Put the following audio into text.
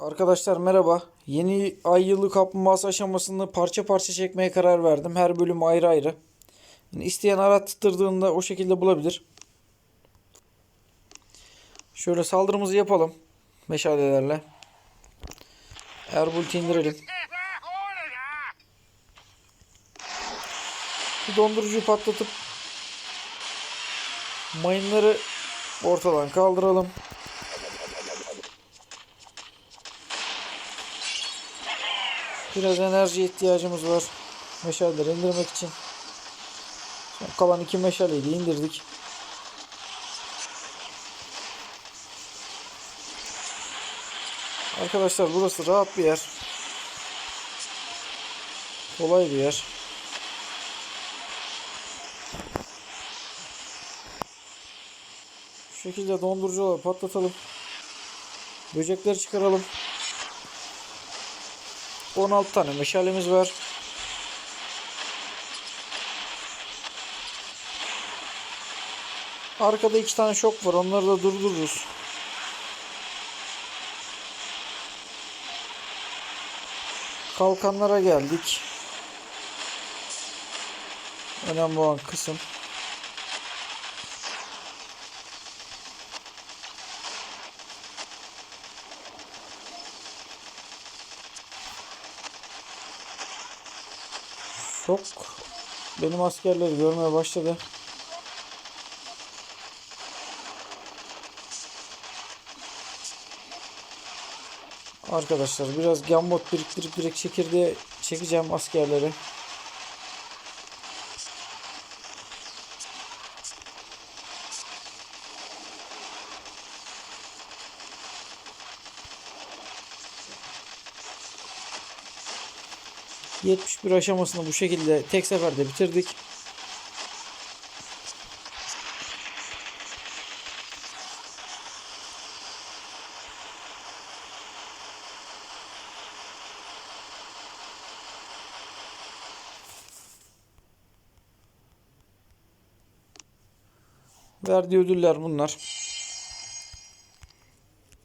Arkadaşlar merhaba. Yeni ay yılı kaplumbağası aşamasını parça parça çekmeye karar verdim. Her bölüm ayrı ayrı. Yani isteyen arattırdığında o şekilde bulabilir. Şöyle saldırımızı yapalım. Meşalelerle. Erbult'i indirelim. Bir dondurucuyu patlatıp mayınları ortadan kaldıralım. Biraz enerji ihtiyacımız var. Meşaleleri indirmek için. Kalan iki meşaleyi de indirdik. Arkadaşlar burası rahat bir yer. Kolay bir yer. Şu şekilde dondurucuları patlatalım. Böcekleri çıkaralım. 16 tane meşalemiz var. Arkada iki tane şok var. Onları da durdururuz. Kalkanlara geldik. Önemli olan kısım. Şok benim askerleri görmeye başladı. Arkadaşlar biraz gambot biriktirip direkt çekirdeğe çekeceğim askerleri. ...71 aşamasını bu şekilde tek seferde bitirdik. Verdiği ödüller bunlar.